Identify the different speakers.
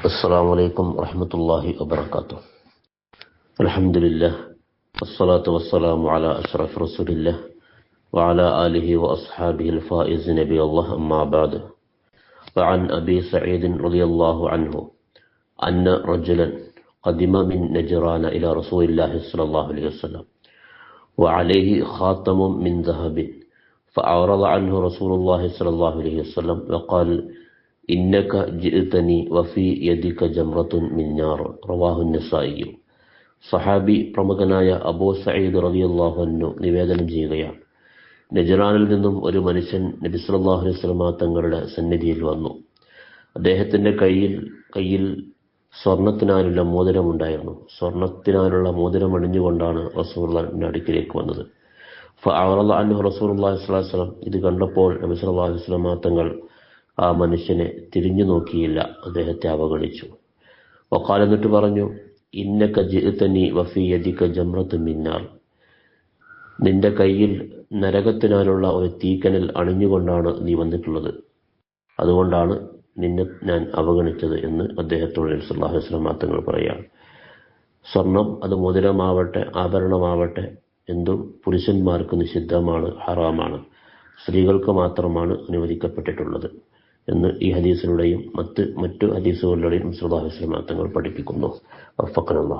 Speaker 1: السلام عليكم ورحمة الله وبركاته الحمد لله والصلاة والسلام على أشرف رسول الله وعلى آله وأصحابه الفائز نبي الله أما بعد وعن أبي سعيد رضي الله عنه أن رجلا قدم من نجران إلى رسول الله صلى الله عليه وسلم وعليه خاتم من ذهب فأعرض عنه رسول الله صلى الله عليه وسلم وقال ഇന്നക ജിത്തനി വഫി യദിക ജംറത്തുൻ മിന്നാർ റവാഹു നസായി. സഹാബി പ്രമുഖനായ അബൂ സയ്യിദ് റബിയുള്ളാഹുനു നിവേദനം ചെയ്യുകയാണ്. നജറാനിൽ നിന്നും ഒരു മനുഷ്യൻ നബി സല്ലല്ലാഹു അലൈഹി വസല്ലമ തങ്ങളുടെ സന്നിധിയിൽ വന്നു. അദ്ദേഹത്തിന്റെ കയ്യിൽ കയ്യിൽ സ്വർണത്തിനാലുള്ള മോതിരമുണ്ടായിരുന്നു. സ്വർണത്തിനാലുള്ള മോതിരം അണിഞ്ഞുകൊണ്ടാണ് റസൂർലാന്റെ അടുക്കിലേക്ക് വന്നത്. ഫഅറദ അന്നു റസൂലുള്ളാഹി സ്വല്ലല്ലാഹു അലൈഹി വസല്ലം ഇത് കണ്ടപ്പോൾ നബി സല്ലല്ലാഹു അലൈഹി വസല്ലമ തങ്ങൾ ആ മനുഷ്യനെ തിരിഞ്ഞു നോക്കിയില്ല. അദ്ദേഹത്തെ അവഗണിച്ചു. വക്കാൽ എന്നിട്ട് പറഞ്ഞു ഇന്നക്ക ജിഅ്തനി വഫീയതിക്ക ജമ്രത്ത് മിന്നാർ. നിന്റെ കയ്യിൽ നരകത്തിനാലുള്ള ഒരു തീക്കനൽ അണിഞ്ഞുകൊണ്ടാണ് നീ വന്നിട്ടുള്ളത്. അതുകൊണ്ടാണ് നിന്നെ ഞാൻ അവഗണിച്ചത് എന്ന് അദ്ദേഹത്തോട് സുല്ലാഹു വസല്ലം തങ്ങൾ പറയുകയാണ്. സ്വർണം അത് മോതിരമാവട്ടെ ആഭരണമാവട്ടെ എന്തും പുരുഷന്മാർക്ക് നിഷിദ്ധമാണ് ഹറാമാണ്. സ്ത്രീകൾക്ക് മാത്രമാണ് അനുവദിക്കപ്പെട്ടിട്ടുള്ളത്. എന്ന് ഈ ഹദീസിലൂടെയും മറ്റ് മറ്റു ഹദീസുകളിലൂടെയും വസല്ലം തങ്ങൾ പഠിപ്പിക്കുന്നു. വഫഖനല്ലാഹ്